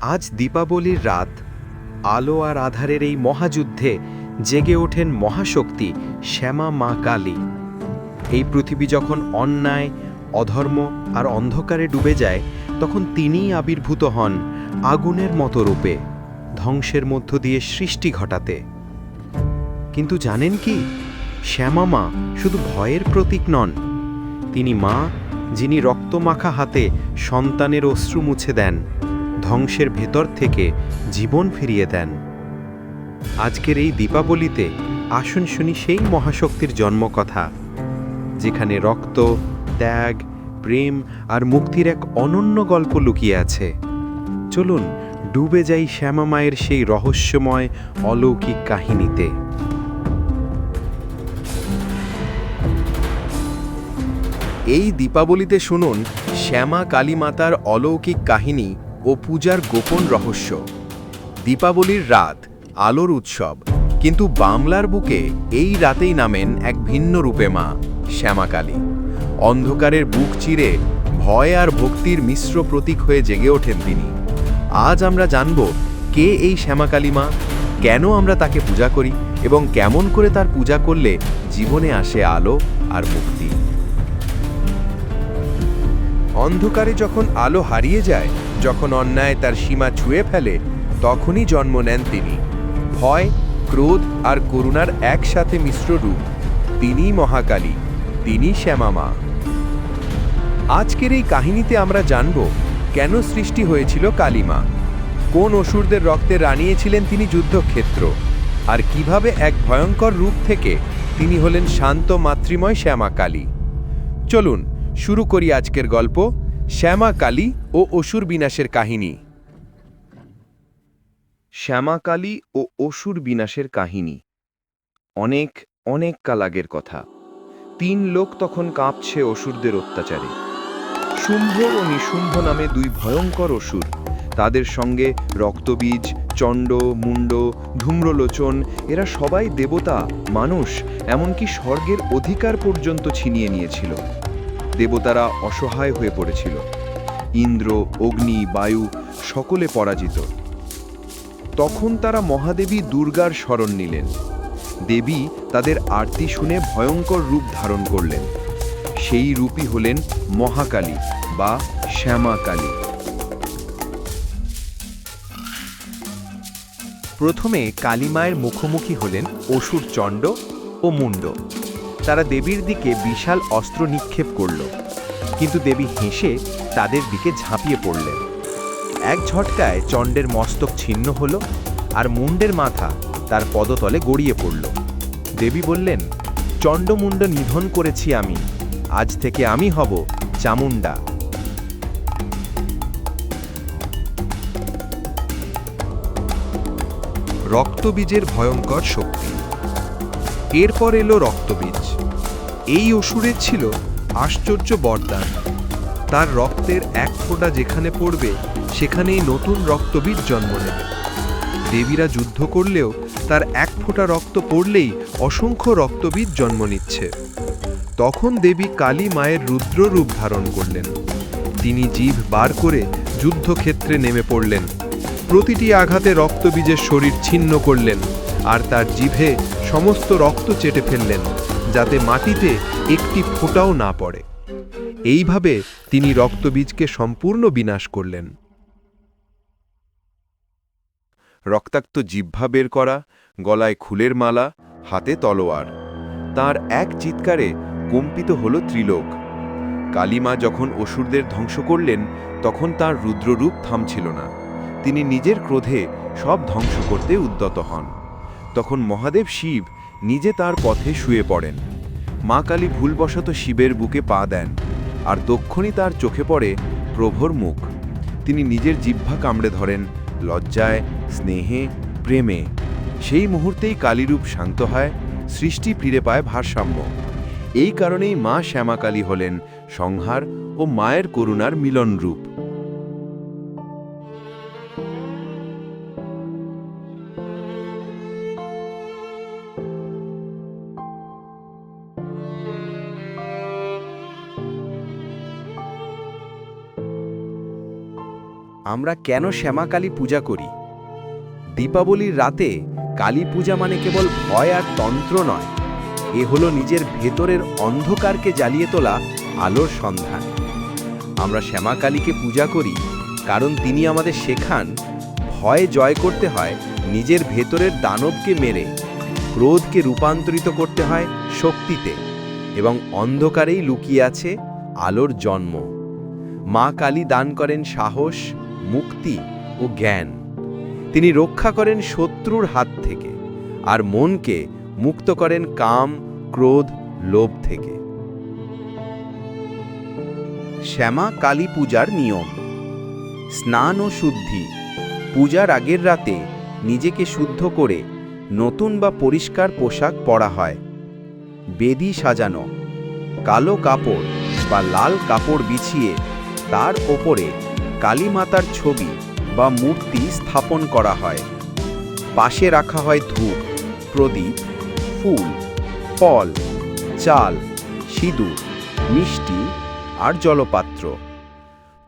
আজ দীপাবলির রাত। আলো আর আধারের এই মহাযুদ্ধে জেগে ওঠেন মহাশক্তি শ্যামা মা কালী। এই পৃথিবী যখন অন্যায়, অধর্ম আর অন্ধকারে ডুবে যায়, তখন তিনিই আবির্ভূত হন আগুনের মতো রূপে, ধ্বংসের মধ্য দিয়ে সৃষ্টি ঘটাতে। কিন্তু জানেন কি? শ্যামা মা শুধু ভয়ের প্রতীক নন। তিনি মা যিনি রক্তমাখা হাতে সন্তানের অশ্রু মুছে দেন। ধ্বংসের ভেতর থেকে জীবন ফিরিয়ে দেন। আজকের এই দীপাবলিতে আসুন শুনি সেই মহাশক্তির জন্মকথা, যেখানে রক্ত, ত্যাগ, প্রেম আর মুক্তির এক অনন্য গল্প লুকিয়ে আছে। চলুন, ডুবে যাই শ্যামা মায়ের সেই রহস্যময় অলৌকিক কাহিনীতে। এই দীপাবলিতে শুনুন শ্যামা কালী মাতার অলৌকিক কাহিনী ও পূজার গোপন রহস্য। দীপাবলির রাত, আলোর উৎসব, কিন্তু বাংলার বুকে এই রাতেই নামেন এক ভিন্ন রূপে মা, শ্যামাকালী। অন্ধকারের বুক চিরে ভয় আর ভক্তির মিশ্র প্রতীক হয়ে জেগে ওঠেন তিনি। আজ আমরা জানব কে এই শ্যামাকালী মা, কেন আমরা তাকে পূজা করি এবং কেমন করে তার পূজা করলে জীবনে আসে আলো আর মুক্তি। অন্ধকারে যখন আলো হারিয়ে যায় যখন অন্যায় তার সীমা ছুঁয়ে ফেলে, তখনই জন্ম নেন তিনি। ভয়, ক্রোধ আর করুণার একসাথে মিশ্র রূপ। তিনিই মহাকালী তিনি শ্যামা মা আজকের এই কাহিনীতে আমরা জানব, কেন সৃষ্টি হয়েছিল কালিমা? কোন অসুরদের রক্তে রানিয়েছিলেন তিনি যুদ্ধক্ষেত্র? আর কীভাবে এক ভয়ঙ্কর রূপ থেকে তিনি হলেন শান্ত মাতৃময় শ্যামা কালী চলুন, শুরু করি আজকের গল্প। শ্যামা কালী ও অসুর বিনাশের কাহিনী। শ্যামা কালী ও অসুর বিনাশের কাহিনী। অনেক অনেক কাল আগের কথা। তিন লোক তখন কাঁপছে অসুরদের অত্যাচারে। শুম্ভ ও নিশুম্ভ নামে দুই ভয়ঙ্কর অসুর। তাদের সঙ্গে রক্তবীজ, চণ্ড মুন্ড ধূম্রলোচন, এরা সবাই দেবতা, মানুষ, এমনকি স্বর্গের অধিকার পর্যন্ত ছিনিয়ে নিয়েছিল। দেবতারা অসহায় হয়ে পড়েছিল। ইন্দ্র, অগ্নি, বায়ু সকলে পরাজিত। তখন তারা মহাদেবী দুর্গার শরণ নিলেন। দেবী তাদের আরতি শুনে ভয়ঙ্কর রূপ ধারণ করলেন। সেই রূপই হলেন মহাকালী বা শ্যামা কালী প্রথমে কালীমায়ের মুখোমুখি হলেন অসুর চণ্ড ও মুন্ড তারা দেবীর দিকে বিশাল অস্ত্র নিক্ষেপ করল। কিন্তু দেবী হেসে তাদের দিকে ঝাঁপিয়ে পড়লেন। এক ঝটকায় চণ্ডের মস্তক ছিন্ন হল আর মুন্ডের মাথা তার পদতলে গড়িয়ে পড়ল। দেবী বললেন, চণ্ডমুণ্ড নিধন করেছি আমি। আজ থেকে আমি হব চামুণ্ডা। রক্তবীজের ভয়ঙ্কর শক্তি। এরপর এলো রক্তবীজ। এই অসুরের ছিল আশ্চর্য বরদান। তার রক্তের এক ফোঁটা যেখানে পড়বে, সেখানেই নতুন রক্তবীজ জন্ম নেবে। দেবীরা যুদ্ধ করলেও তার এক ফোঁটা রক্ত পড়লেই অসংখ্য রক্তবীজ জন্ম নিচ্ছে। তখন দেবী কালী মায়ের রুদ্র রূপ ধারণ করলেন। তিনি জিভ বার করে যুদ্ধক্ষেত্রে নেমে পড়লেন। প্রতিটি আঘাতে রক্তবীজের শরীর ছিন্ন করলেন আর তার জিভে সমস্ত রক্ত চেটে ফেললেন। যাতে মাটিতে একটি ফোঁটাও না পড়ে। এইভাবে তিনি রক্তবীজকে সম্পূর্ণ বিনাশ করলেন। রক্তাক্ত জিহ্বা বের করা, গলায় খুলের মালা, হাতে তলোয়ার। তার এক চিৎকারে কম্পিত হল ত্রিলোক। কালিমা যখন অসুরদের ধ্বংস করলেন, তখন তার রুদ্ররূপ থামছিল না। তিনি নিজের ক্রোধে সব ধ্বংস করতে উদ্যত হন। তখন মহাদেব শিব নিজে তার পথে শুয়ে পড়েন। মা কালী ভুলবশত শিবের বুকে পা দেন, আর তক্ষণই তার চোখে পড়ে প্রভর মুখ। তিনি নিজের জিহ্বা কামড়ে ধরেন, লজ্জায়, স্নেহে, প্রেমে। সেই মুহূর্তেই কালীরূপ শান্ত হয়, সৃষ্টি ফিরে পায় ভারসাম্য। এই কারণেই মা শ্যামাকালী হলেন সংহার ও মায়ের করুণার মিলন রূপ আমরা কেন শ্যামাকালী পূজা করি? দীপাবলির রাতে কালী পূজা মানে কেবল ভয় আর তন্ত্র নয়, এ হলো নিজের ভেতরের অন্ধকারকে জ্বালিয়ে তোলা আলোর সন্ধান। আমরা শ্যামাকালীকে পূজা করি কারণ তিনি আমাদের শেখান ভয় জয় করতে হয়, নিজের ভেতরের দানবকে মেরে, ক্রোধকে রূপান্তরিত করতে হয় শক্তিতে এবং অন্ধকারেই লুকিয়ে আছে আলোর জন্ম। মা কালী দান করেন সাহস মুক্তি ও জ্ঞান। তিনি রক্ষা করেন শত্রুর হাত থেকে আর মনকে মুক্ত করেন কাম, ক্রোধ, লোভ থেকে। শ্যামা কালী পূজার নিয়ম। স্নান ও শুদ্ধি। পূজার আগের রাতে নিজেকে শুদ্ধ করে নতুন বা পরিষ্কার পোশাক পরা হয়। বেদি সাজানো। কালো কাপড় বা লাল কাপড় বিছিয়ে তার ওপরে কালী মাতার ছবি বা মূর্তি স্থাপন করা হয়। পাশে রাখা হয় ধূপ, প্রদীপ, ফুল, ফল, চাল, সিঁদুর, মিষ্টি আর জলপাত্র।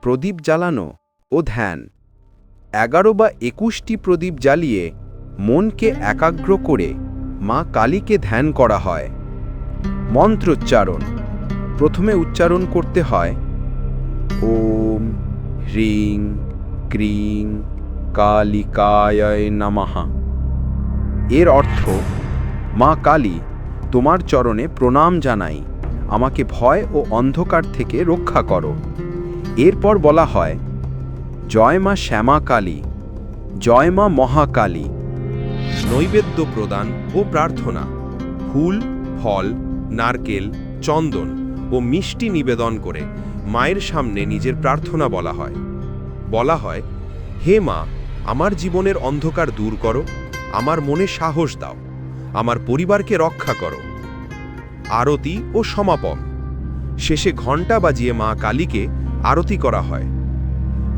প্রদীপ জ্বালানো ও ধ্যান। এগারো বা একুশটি প্রদীপ জ্বালিয়ে মনকে একাগ্র করে মা কালীকে ধ্যান করা হয়। মন্ত্রোচ্চারণ। প্রথমে উচ্চারণ করতে হয়, ওম হ্রিং ক্রিং কালিকায় নমঃ এর অর্থ, মা কালী, তোমার চরণে প্রণাম জানাই। আমাকে ভয় ও অন্ধকার থেকে রক্ষা করো। এরপর বলা হয়, জয় মা শ্যামা কালী, জয় মা মহাকালী নৈবেদ্য প্রদান ও প্রার্থনা, ফুল, ফল, নারকেল, চন্দন ও মিষ্টি নিবেদন করে। মায়ের সামনে নিজের প্রার্থনা বলা হয়। বলা হয়, হে মা, আমার জীবনের অন্ধকার দূর করো, আমার মনে সাহস দাও, আমার পরিবারকে রক্ষা করো। আরতি ও সমাপন। শেষে ঘণ্টা বাজিয়ে মা কালীকে আরতি করা হয়।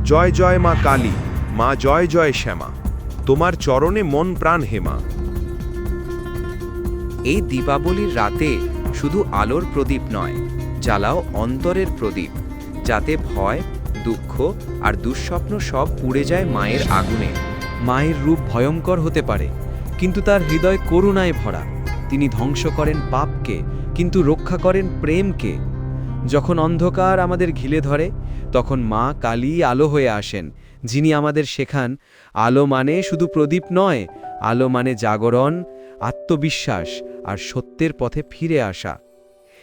জয় জয় মা কালী, মা জয় জয় শ্যামা, তোমার চরণে মন প্রাণ হেমা এই দীপাবলির রাতে শুধু আলোর প্রদীপ নয়, জ্বালাও অন্তরের প্রদীপ। যাতে ভয়, দুঃখ আর দুঃস্বপ্ন সব পুড়ে যায় মায়ের আগুনে। মায়ের রূপ ভয়ঙ্কর হতে পারে, কিন্তু তার হৃদয় করুণায় ভরা। তিনি ধ্বংস করেন পাপকে, কিন্তু রক্ষা করেন প্রেমকে। যখন অন্ধকার আমাদের ঘিলে ধরে, তখন মা কালী আলো হয়ে আসেন, যিনি আমাদের শেখান, আলো মানে শুধু প্রদীপ নয়, আলো মানে জাগরণ, আত্মবিশ্বাস আর সত্যের পথে ফিরে আসা।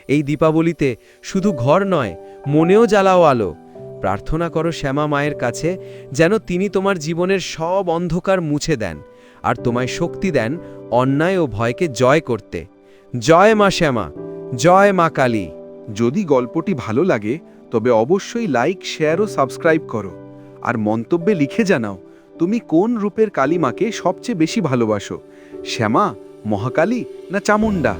এই দীপাবলিতে শুধু ঘর নয়, মনেও জ্বালাও আলো। প্রার্থনা করো শ্যামা মায়ের কাছে, যেন তিনি তোমার জীবনের সব অন্ধকার মুছে দেন আর তোমায় শক্তি দেন অন্যায় ও ভয়কে জয় করতে। জয় মা শ্যামা, জয় মা কালী। যদি গল্পটি ভালো লাগে, তবে অবশ্যই লাইক, শেয়ার ও সাবস্ক্রাইব করো। আর মন্তব্যে লিখে জানাও, তুমি কোন রূপের কালী মাকে সবচেয়ে বেশি ভালোবাসো? শ্যামা, মহাকালী না চামুন্ডা